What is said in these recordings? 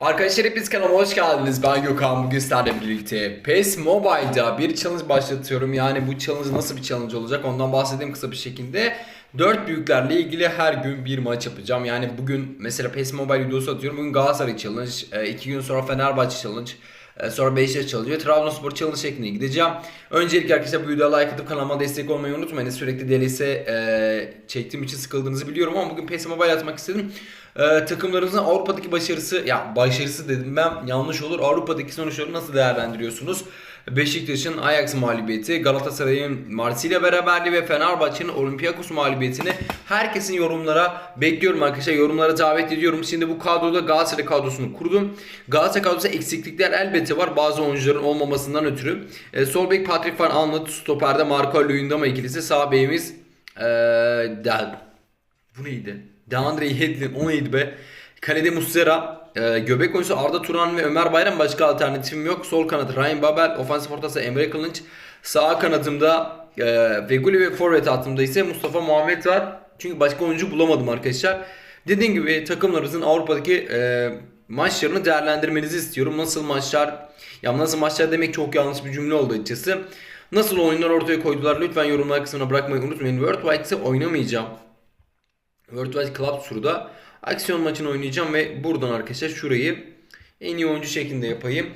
Arkadaşlar hepiniz kanalıma hoş geldiniz. Ben Gökhan. Bugün sizlerle birlikte PES Mobile'da bir challenge başlatıyorum. Yani bu challenge nasıl bir challenge olacak ondan bahsedeyim kısa bir şekilde. 4 büyüklerle ilgili her gün bir maç yapacağım. Yani bugün mesela PES Mobile videosu atıyorum. Bugün Galatasaray challenge, 2 gün sonra Fenerbahçe challenge, e, sonra Beşiktaş challenge ve Trabzonspor challenge şeklinde gideceğim. Öncelikle arkadaşlar bu videoya like atıp kanalıma destek olmayı unutmayın. Sürekli DLC e, çektiğim için sıkıldığınızı biliyorum ama bugün PES Mobile atmak istedim. Ee, takımlarınızın Avrupa'daki başarısı ya başarısı dedim ben yanlış olur. Avrupa'daki sonuçları nasıl değerlendiriyorsunuz? Beşiktaş'ın Ajax mağlubiyeti, Galatasaray'ın Marsilya beraberliği ve Fenerbahçe'nin Olympiakos mağlubiyetini herkesin yorumlara bekliyorum arkadaşlar. Yorumlara davet ediyorum. Şimdi bu kadroda Galatasaray kadrosunu kurdum. Galatasaray kadrosu eksiklikler elbette var. Bazı oyuncuların olmamasından ötürü. Ee, sol bek Patrick Van Aanholt, stoperde Marco Luyendama ikilisi, sağ bekimiz ee, Del- bu neydi? Deandre Hedlin o neydi be? Kalede Muslera, e, göbek oyuncusu Arda Turan ve Ömer Bayram başka alternatifim yok. Sol kanat Ryan Babel, ofansif ortası Emre Kılınç. Sağ kanatımda e, Veguli ve forvet hattımda ise Mustafa Muhammed var. Çünkü başka oyuncu bulamadım arkadaşlar. Dediğim gibi takımlarınızın Avrupa'daki e, maçlarını değerlendirmenizi istiyorum. Nasıl maçlar, ya nasıl maçlar demek çok yanlış bir cümle oldu açıkçası. Nasıl oyunlar ortaya koydular lütfen yorumlar kısmına bırakmayı unutmayın. World Wide ise oynamayacağım. World Wide Club Tour'da aksiyon maçını oynayacağım ve buradan arkadaşlar şurayı en iyi oyuncu şeklinde yapayım.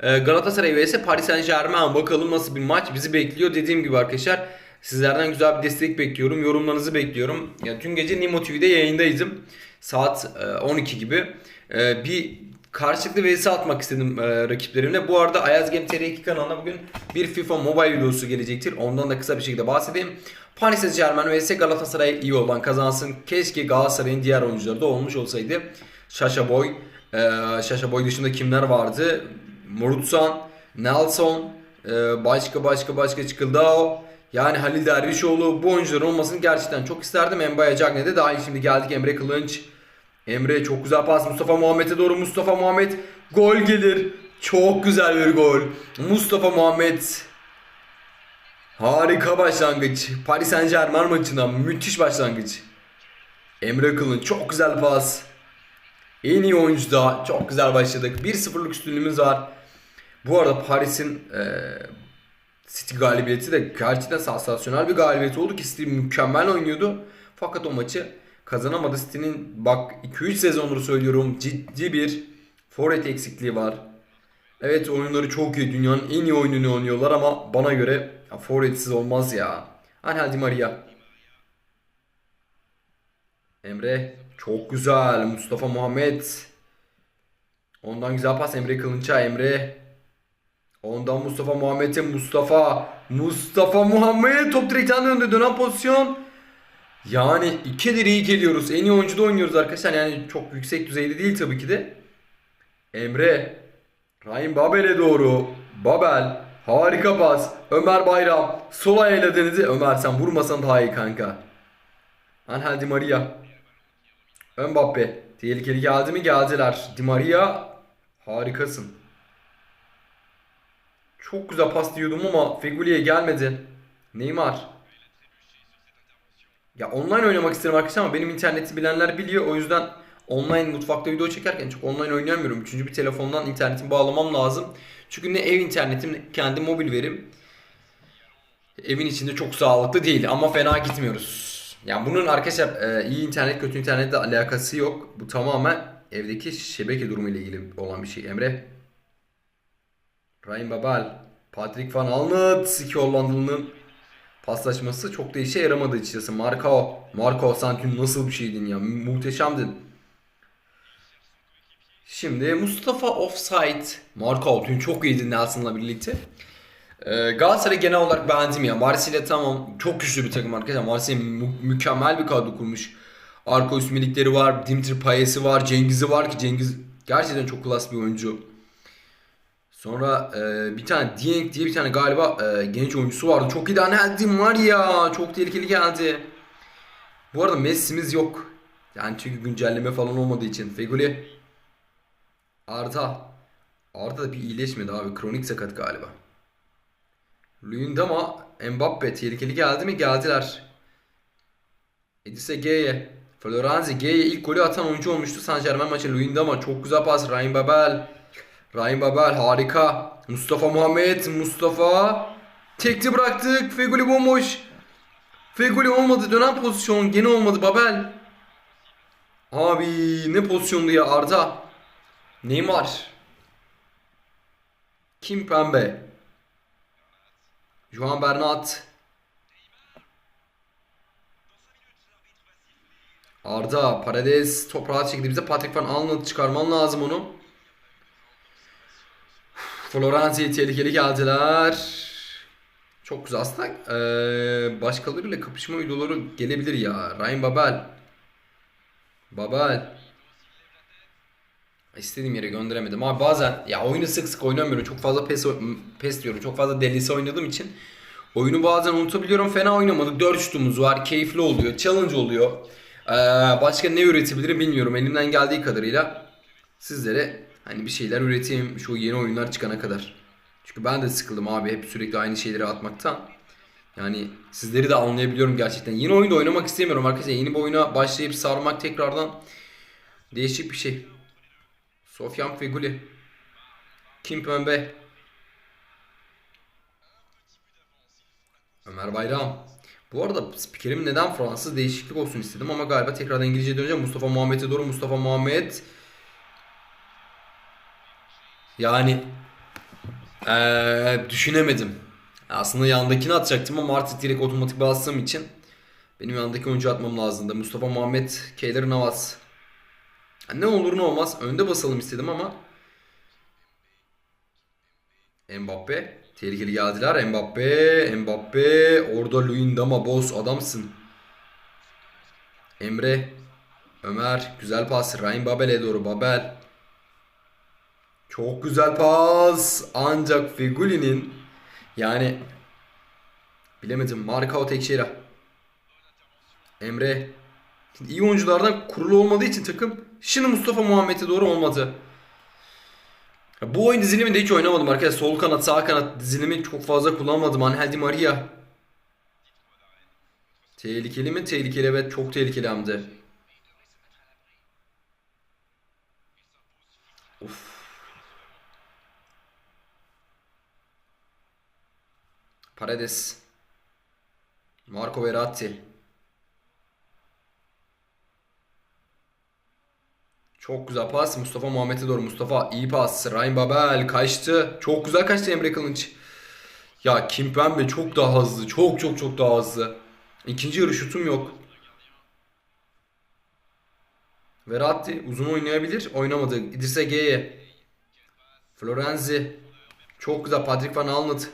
Ee, Galatasaray vs Paris Saint Germain bakalım nasıl bir maç bizi bekliyor. Dediğim gibi arkadaşlar sizlerden güzel bir destek bekliyorum. Yorumlarınızı bekliyorum. Ya dün gece Nimo TV'de yayındaydım. Saat e, 12 gibi. E, bir karşılıklı vs atmak istedim e, rakiplerimle. Bu arada Ayaz Game TR2 kanalına bugün bir FIFA Mobile videosu gelecektir. Ondan da kısa bir şekilde bahsedeyim. Paris Saint Germain vs Galatasaray iyi olan kazansın. Keşke Galatasaray'ın diğer oyuncuları da olmuş olsaydı. Şaşa Boy, e, Şaşa Boy dışında kimler vardı? Morutsan, Nelson, e, başka başka başka Çıkıldao. Yani Halil Dervişoğlu bu oyuncuların olmasını gerçekten çok isterdim. Mbaya Cagne de dahil şimdi geldik Emre Kılınç. Emre çok güzel pas Mustafa Muhammed'e doğru Mustafa Muhammed gol gelir. Çok güzel bir gol. Mustafa Muhammed Harika başlangıç. Paris Saint Germain maçına müthiş başlangıç. Emre Kılınç çok güzel pas. En iyi oyuncu da çok güzel başladık. 1-0'lık üstünlüğümüz var. Bu arada Paris'in eee City galibiyeti de gerçekten sansasyonel bir galibiyet oldu ki City mükemmel oynuyordu. Fakat o maçı kazanamadı. City'nin bak 2-3 sezondur söylüyorum ciddi bir forvet eksikliği var. Evet oyunları çok iyi. Dünyanın en iyi oyununu oynuyorlar ama bana göre forvetsiz olmaz ya. Angel Di Maria. Emre çok güzel. Mustafa Muhammed. Ondan güzel pas Emre Kılınç'a Emre. Ondan Mustafa Muhammed'e Mustafa. Mustafa Muhammed top direkten döndü. Dönen pozisyon. Yani ikidir iyi geliyoruz. En iyi oyuncuda oynuyoruz arkadaşlar. Yani çok yüksek düzeyde değil tabii ki de. Emre. Ryan Babel'e doğru. Babel. Harika pas. Ömer Bayram. Sol ayağıyla denedi. Ömer sen vurmasan daha iyi kanka. Angel Di Maria. Mbappe. Tehlikeli geldi mi? Geldiler. Di Maria. Harikasın. Çok güzel pas diyordum ama Feguli'ye gelmedi. Neymar. Ya online oynamak isterim arkadaşlar ama benim interneti bilenler biliyor. O yüzden online mutfakta video çekerken çok online oynayamıyorum. Üçüncü bir telefondan internetimi bağlamam lazım. Çünkü ne ev internetim ne kendi mobil verim. Evin içinde çok sağlıklı değil ama fena gitmiyoruz. Yani bunun arkadaşlar e, iyi internet kötü internetle alakası yok. Bu tamamen evdeki şebeke durumu ile ilgili olan bir şey. Emre. Ryan Babel. Patrick Van Aanholt. iki Hollandalı'nın paslaşması çok da işe yaramadı açıkçası. Marco. Marco sen dün nasıl bir şeydin ya. Muhteşemdin. Şimdi Mustafa Offside. Marco dün çok iyiydi Nelson'la birlikte. Ee, Galatasaray genel olarak beğendim ya. Marsilya tamam çok güçlü bir takım arkadaşlar. Marsilya mü- mükemmel bir kadro kurmuş. Arka üst milikleri var. Dimitri Payet'i var. Cengiz'i var ki Cengiz gerçekten çok klas bir oyuncu. Sonra e, bir tane Dieng diye bir tane galiba e, genç oyuncusu vardı. Çok iyi deneldim var ya. Çok tehlikeli geldi. Bu arada Messi'miz yok. Yani çünkü güncelleme falan olmadığı için. Feguli. Arda. Arda da bir iyileşmedi abi. Kronik sakat galiba. Luyendama, Mbappe tehlikeli geldi mi? Geldiler. Edise G'ye. Florenzi G'ye ilk golü atan oyuncu olmuştu Saint Germain maçı. Luyendama çok güzel pas. Ryan Babel. Ryan Babel harika. Mustafa Muhammed. Mustafa. Tekli bıraktık. Feguli bomboş. Feguli olmadı. Dönen pozisyon. Gene olmadı Babel. Abi ne pozisyondu ya Arda. Neymar. Kim Pembe. Juan Bernat. Arda, Paredes top rahat şekilde bize Patrick Van Aanholt'u çıkarman lazım onu. Florenzi tehlikeli geldiler. Çok güzel aslında eee, başkalarıyla kapışma videoları gelebilir ya. Ryan Babel. Babel. İstediğim yere gönderemedim. Abi bazen ya oyunu sık sık oynamıyorum. Çok fazla pes, pes diyorum. Çok fazla delisi oynadığım için oyunu bazen unutabiliyorum. Fena oynamadık. 4 şutumuz var. Keyifli oluyor. Challenge oluyor. Ee, başka ne üretebilirim bilmiyorum. Elimden geldiği kadarıyla sizlere hani bir şeyler üreteyim şu yeni oyunlar çıkana kadar. Çünkü ben de sıkıldım abi hep sürekli aynı şeyleri atmaktan. Yani sizleri de anlayabiliyorum gerçekten. Yeni oyunda oynamak istemiyorum arkadaşlar. Yeni bir oyuna başlayıp sarmak tekrardan değişik bir şey. Sofyan Feguli. Kim Pembe. Ömer Bayram. Bu arada spikerim neden Fransız değişiklik olsun istedim ama galiba tekrardan İngilizce döneceğim. Mustafa Muhammed'e doğru Mustafa Muhammed. Yani eee, düşünemedim. Aslında yandakini atacaktım ama artık direkt otomatik bastığım için benim yandaki oyuncu atmam lazımdı. Mustafa Muhammed, Keylor Navas. Ne olur ne olmaz önde basalım istedim ama Mbappe tehlikeli geldiler. Mbappe, Mbappe orada Luyendama boss adamsın. Emre, Ömer güzel pas. Ryan Babel'e doğru Babel. Çok güzel pas. Ancak Figuli'nin yani bilemedim. Marcao Tekşehir'e. Emre Şimdi iyi oyunculardan kurulu olmadığı için takım şimdi Mustafa Muhammed'e doğru olmadı. Bu oyun diziliminde hiç oynamadım arkadaşlar. Sol kanat, sağ kanat dizilimi çok fazla kullanmadım. Angel Di Maria. Tehlikeli mi? Tehlikeli evet. Çok tehlikeli hem de. Paredes. Marco Verratti. Çok güzel pas. Mustafa Muhammed'e doğru. Mustafa iyi pas. Ryan Babel kaçtı. Çok güzel kaçtı Emre Kılınç. Ya Kimpembe çok daha hızlı. Çok çok çok daha hızlı. İkinci yarı şutum yok. Verratti uzun oynayabilir. Oynamadı. İdrisse G'ye. Florenzi. Çok güzel. Patrick Van Aanholt.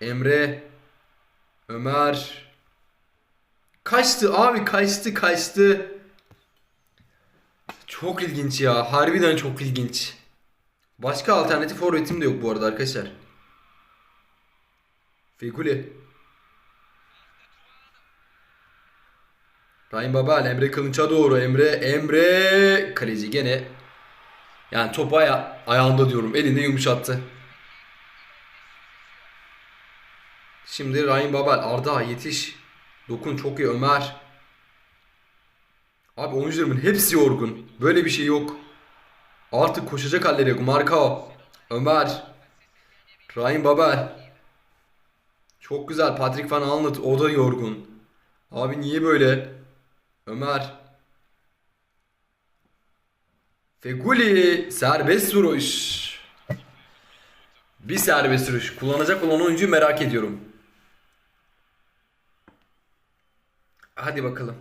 Emre. Ömer. Kaçtı abi kaçtı kaçtı. Çok ilginç ya. Harbiden çok ilginç. Başka alternatif forvetim de yok bu arada arkadaşlar. Feguli. Ryan Babel, Emre Kılınç'a doğru. Emre, Emre. Kaleci gene. Yani topu aya ayağında diyorum. Elinde yumuşattı. Şimdi Ryan Babel. Arda yetiş. Dokun çok iyi. Ömer. Abi oyuncularımın hepsi yorgun. Böyle bir şey yok. Artık koşacak halleri yok. Marcao. Ömer. Ryan Babel. Çok güzel. Patrick Van Aanholt. O da yorgun. Abi niye böyle? Ömer. Feguli. Serbest vuruş. Bir serbest vuruş. Kullanacak olan oyuncuyu merak ediyorum. Hadi bakalım.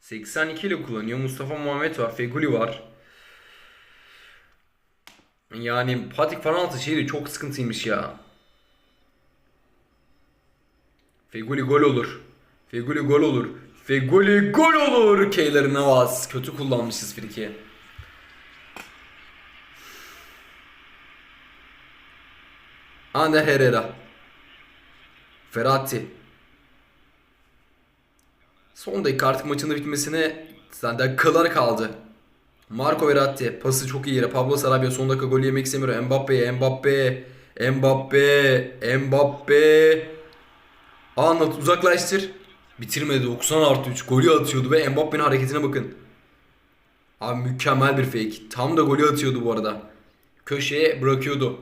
82 ile kullanıyor. Mustafa Muhammed var. Feguli var. Yani Patrick şeyi de çok sıkıntıymış ya. Feguli gol olur. Feguli gol olur. Feguli gol olur. Keylor Navas. Kötü kullanmışız friki. Ander Herrera. Ferrati. Son dakika artık maçın da bitmesine zaten kılar kaldı. Marco Verratti pası çok iyi yere. Pablo Sarabia son dakika golü yemek istemiyor. Mbappe, Mbappe, Mbappe, Mbappe. Anlat uzaklaştır. Bitirmedi 90 artı 3 golü atıyordu ve Mbappe'nin hareketine bakın. Abi mükemmel bir fake. Tam da golü atıyordu bu arada. Köşeye bırakıyordu.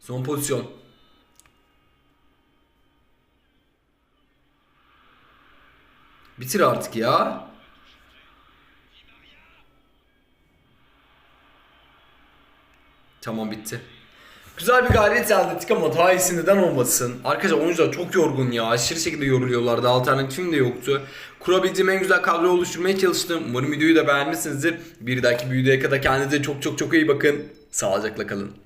Son pozisyon. Bitir artık ya. Tamam bitti. Güzel bir galibiyet elde ettik ama daha iyisi neden olmasın? Arkadaşlar oyuncular çok yorgun ya. Aşırı şekilde yoruluyorlardı. Alternatifim de yoktu. Kurabildiğim en güzel kadroyu oluşturmaya çalıştım. Umarım videoyu da beğenmişsinizdir. Bir dahaki videoya kadar kendinize çok çok çok iyi bakın. Sağlıcakla kalın.